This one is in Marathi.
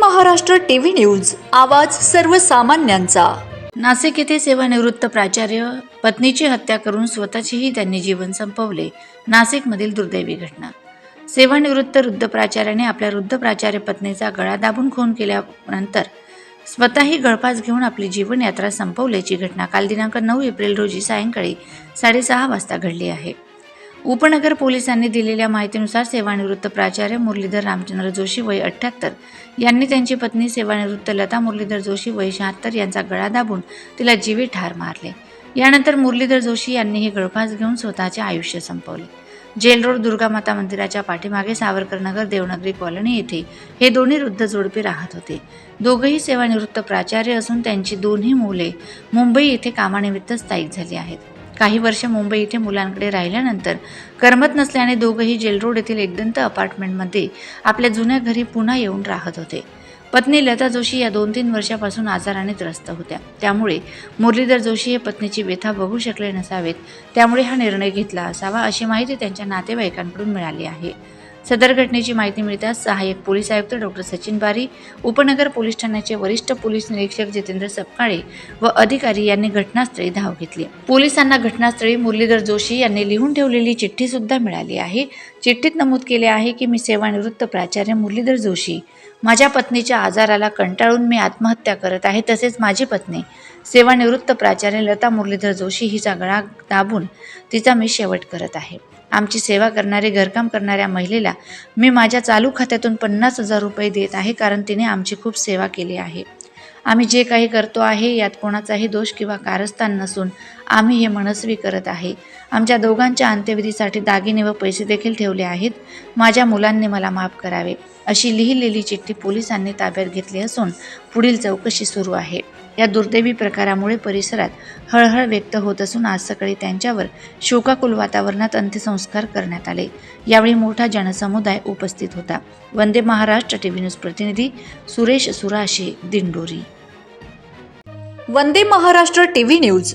महाराष्ट्र टीव्ही न्यूज आवाज सर्वसामान्यांचा. नाशिक येथे सेवानिवृत्त प्राचार्य पत्नीची हत्या करून स्वतःचेही त्यांनी जीवन संपवले. नाशिकमधील दुर्दैवी घटना. सेवानिवृत्त वृद्ध प्राचार्याने आपल्या वृद्ध प्राचार्य पत्नीचा गळा दाबून खून केल्यानंतर स्वतःही गळफास घेऊन आपली जीवनयात्रा संपवल्याची घटना काल दिनांक नऊ एप्रिल रोजी सायंकाळी साडेसहा वाजता घडली आहे. उपनगर पोलिसांनी दिलेल्या माहितीनुसार सेवानिवृत्त प्राचार्य मुरलीधर रामचंद्र जोशी वय अठ्ठ्याहत्तर. यांनी त्यांची पत्नी सेवानिवृत्त लता मुरलीधर जोशी वय शहात्तर यांचा गळा दाबून तिला जीवी ठार मारले. यानंतर मुरलीधर जोशी यांनी हे गळफास घेऊन स्वतःचे आयुष्य संपवले. जेल रोड दुर्गामाता मंदिराच्या पाठीमागे सावरकरनगर देवनगरी कॉलनी येथे हे दोन्ही वृद्ध जोडपे राहत होते. दोघंही सेवानिवृत्त प्राचार्य असून त्यांची दोन्ही मुले मुंबई येथे कामानिमित्त स्थायिक झाली आहेत. काही वर्ष मुंबई इथे मुलांकडे राहिल्यानंतर करमत नसल्याने दोघंही जेल रोड येथील एकदंत अपार्टमेंटमध्ये आपल्या जुन्या घरी पुन्हा येऊन राहत होते. पत्नी लता जोशी या दोन तीन वर्षापासून आजाराने त्रस्त होत्या. त्यामुळे मुरलीधर जोशी हे पत्नीची व्यथा बघू शकले नसावेत. त्यामुळे हा निर्णय घेतला असावा अशी माहिती त्यांच्या नातेवाईकांकडून मिळाली आहे. सदर घटनेची माहिती मिळताच सहाय्यक पोलीस आयुक्त डॉक्टर सचिन बारी उपनगर पोलीस ठाण्याचे वरिष्ठ पोलीस निरीक्षक जितेंद्र सपकाळे व अधिकारी यांनी घटनास्थळी धाव घेतली. पोलिसांना घटनास्थळी मुरलीधर जोशी यांनी लिहून ठेवलेली चिठ्ठी सुद्धा मिळाली आहे. चिठ्ठीत नमूद केले आहे की मी सेवानिवृत्त प्राचार्य मुरलीधर जोशी. माझ्या पत्नीच्या आजाराला कंटाळून मी आत्महत्या करत आहे तसेच माझी पत्नी सेवानिवृत्त प्राचार्य लता मुरलीधर जोशी हिचा गळा दाबून तिचा मी शेवट करत आहे. आमची सेवा करणारे घरकाम करणाऱ्या महिलेला मी माझ्या चालू खात्यातून पन्नास हजार रुपये देत आहे कारण तिने आमची खूप सेवा केली आहे. आम्ही जे काही करतो आहे यात कोणाचाही दोष किंवा कारस्थान नसून आम्ही हे मनस्वी करत आहे. आमच्या दोघांच्या अंत्यविधीसाठी दागिने व पैसे देखील ठेवले आहेत. माझ्या मुलांनी मला माफ करावे. अशी लिहिलेली चिठ्ठी पोलिसांनी ताब्यात घेतली असून पुढील चौकशी सुरू आहे. या दुर्दैवी प्रकारामुळे परिसरात हळहळ व्यक्त होत असून आज सकाळी त्यांच्यावर शोकाकुल वातावरणात अंत्यसंस्कार करण्यात आले. यावेळी मोठा जनसमुदाय उपस्थित होता. वंदे महाराष्ट्र टीव्ही न्यूज प्रतिनिधी सुरेश सुराशे दिंडोरी. Vande Maharashtra TV news